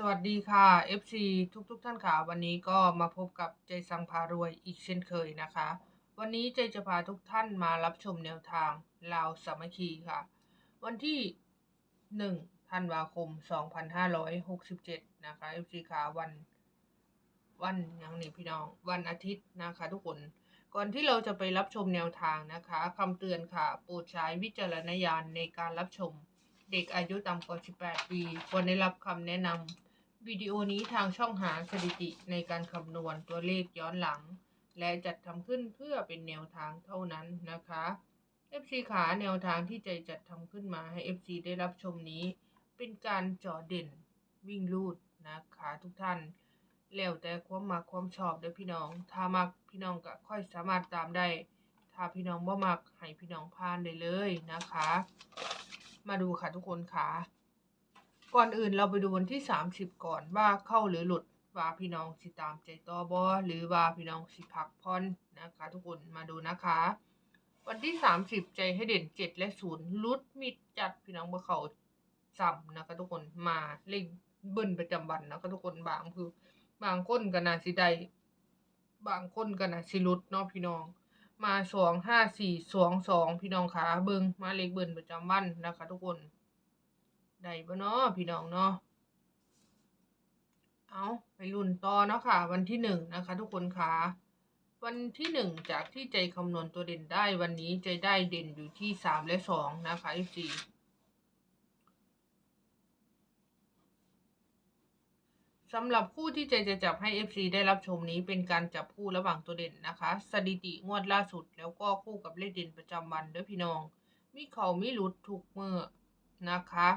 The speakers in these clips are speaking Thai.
สวัสดีค่ะ FC ทุกๆทท่านค่ะ วันนี้ก็มาพบกับใจสังพารวยอีกเช่นเคยนะคะ วันนี้ใจจะพาทุกท่านมารับชมแนวทางลาวสามัคคีค่ะ วันที่1ธันวาคม 2567 นะคะ FC ค่ะวัน วันยังนี่พี่น้อง วันอาทิตย์นะคะทุกคน ก่อนที่เราจะไปรับชมแนวทางนะคะคำเตือนค่ะโปรดใช้วิจารณญาณในการรับชม เด็กอายุต่ำกว่า 18 ปีควรได้รับคำแนะนำ วิดีโอนี้ทางช่องหาสถิติในการคำนวณตัวเลขย้อนหลัง และจัดทำขึ้นเพื่อเป็นแนวทางเท่านั้นนะคะ FC ขาแนวทางที่ใจจัดทำขึ้นมาให้ FC ได้รับชมนี้ เป็นการจาะเด่นวิ่งลูดนะคะทุกท่าน แล้วแต่ความมักความชอบเด้อพี่น้อง ถ้ามักพี่น้องก็ค่อยสามารถตามได้ ถ้าพี่น้องบ่มักให้พี่น้องผ่านได้เลยนะคะ มาดูค่ะทุกคนค่ะ ก่อนอื่นเราไปดูวันที่ 30 ก่อนว่าเข้าหรือหลุดว่าพี่น้องสิตามใจต่อบอหรือว่าพี่น้องสิพักพอนนะคะ ทุกคนมาดูนะคะ วันที่ 30 ใจให้เด่น 7 และ0ลุดมิดจัดพี่น้องบ่เขาซ้ำนะคะ ทุกคนมาเล่งเบิ้ลประจำวันนะคะทุกคนบางคือบางคนก็น่าสิได้บางคนก็น่าสิลุดเนาะพี่น้อง มาสองห้าสี่สองสองพี่น้องขาเบิงมาเลขเบิ่นประจำวันนะคะ ทุกคน ได้บ่เนาะพี่น้องเนาะเอาไปรุ่นต่อเนาะค่ะ วันที่หนึ่งนะคะ ทุกคนขาวันที่หนึ่งจากที่ใจคำนวณตัวเด่นได้วันนี้ใจได้เด่นอยู่ที่สามและสองนะคะอีสี่สำหรับคู่ที่ใจจะจับให้ FC ได้รับชมนี้เป็นการจับคู่ระหว่างตัวเด่นนะคะ สถิติงวดล่าสุดแล้วก็คู่กับเลขเด่นประจำวันด้อพี่น้อง มีเขามีหลุดถูกเมื่อนะคะ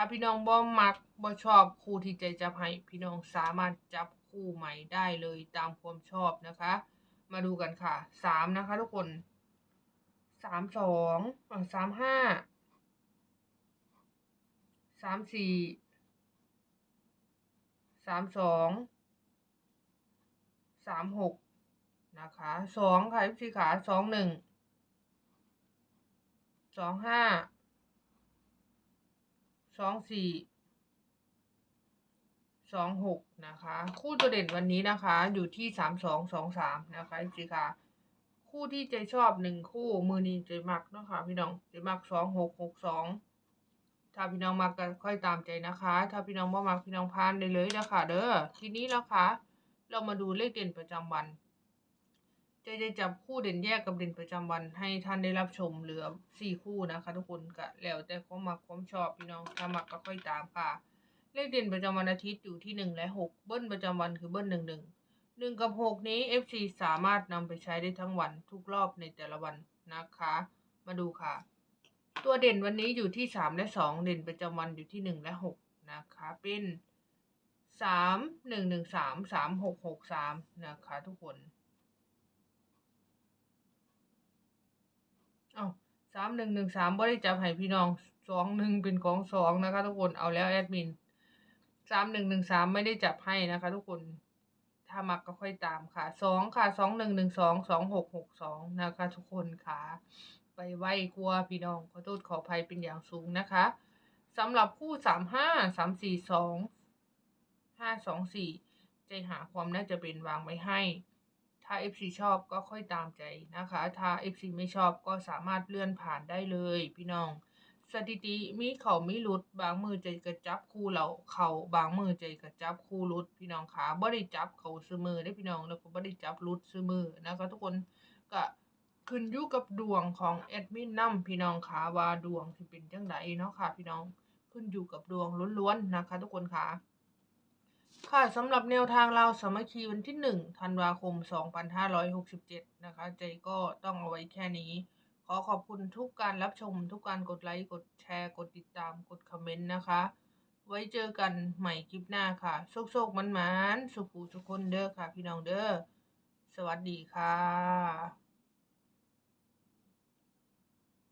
ถ้าพี่น้องบ่มักบ่ชอบคู่ที่ใจจับให้ พี่น้องสามารถจับคู่ใหม่ได้เลยตามความชอบนะคะ มาดูกันค่ะสามนะคะ ทุกคนสามสองสามห้าสามสี่สามสองสามหกนะคะสองค่ะพี่ขาสองหนึ่งสองห้า สองสี่สองหกนะคะ คู่ตัวเด่นวันนี้นะคะ อยู่ที่สามสองสองสามนะคะพี่ขาคู่ที่ใจชอบหนึ่งคู่มือนี้ใจมักเนาะคะพี่น้องใจมักสองหกหกสองถ้าพี่น้องมักก็ค่อยตามใจนะคะ ถ้าพี่น้องบ่มักพี่น้องพานได้เลยนะคะเด้อทีนี้แล้วคะเรามาดูเลขเด่นประจำวัน จะจะจับคู่เด่นแยกกับเด่นประจำวันให้ท่านได้รับชมเหลือสี่คู่นะคะทุกคนก็แล้วแต่ความมักความชอบพี่น้องถ้ามักก็ค่อยตามค่ะ เลขเด่นประจำวันอาทิตย์อยู่ที่หนึ่งและหกเบิ้ลประจำวันคือเบิ้ลหนึ่งหนึ่งหนึ่งกับหกนี้ FC สามารถนำไปใช้ได้ทั้งวันทุกรอบในแต่ละวันนะคะ มาดูค่ะ ตัวเด่นวันนี้อยู่ที่สามและสองเด่นประจำวันอยู่ที่หนึ่งและหกนะคะเป็นสามหนึ่งหนึ่งสามสามหกหกสามนะคะทุกคนเอาสามหนึ่งหนึ่งสามบริจับให้พี่น้องสองหนึ่งเป็นของสองนะคะ ทุกคนเอาแล้วแอดมินสามหนึ่งหนึ่งสามไม่ได้จับให้นะคะ ทุกคนถ้ามักก็ค่อยตามค่ะสองค่ะสองหนึ่งหนึ่งสองสองหกหกสองนะคะ ทุกคนค่ะ ไปไหว้กลัวพี่น้องขอโทษขออภัยเป็นอย่างสูงนะคะสำหรับคู่สามห้าสามสี่สองห้าสองสี่ใจหาความน่าจะเป็นวางไว้ให้ ถ้า FC ชอบก็ค่อยตามใจนะคะ ถ้า FC ไม่ชอบก็สามารถเลื่อนผ่านได้เลยพี่น้อง สถิติมีเขาไมีรุด บางมือใจกระจับคู่เราเขาบางมือใจกระจับคู่รุด พี่น้องขาบ่ได้จับเขาซื้อมือได้พี่น้องแล้วก็บ่ได้จับรุดซื้อมือนะคะ ทุกคนก็ขึ้นอยู่กับดวงของแอดมินนำพี่น้องค่ะว่าดวงสิเป็นจังไดเนาะค่ะ พี่น้องขึ้นอยู่กับดวงล้วนๆนะคะ ทุกคนค่ะ ค่ะสำหรับแนวทางเราสามัคคีวันที่ 1 ธันวาคม 2567 นะคะใจก็ต้องเอาไว้แค่นี้ ขอขอบคุณทุกการรับชม ทุกการกดไลค์ กดแชร์ กดติดตาม กดคอมเมนต์นะคะ ไว้เจอกันใหม่คลิปหน้าค่ะ โชคๆมันๆสุขูสุขคนเด้อค่ะ พี่น้องเด้อ สวัสดีค่ะ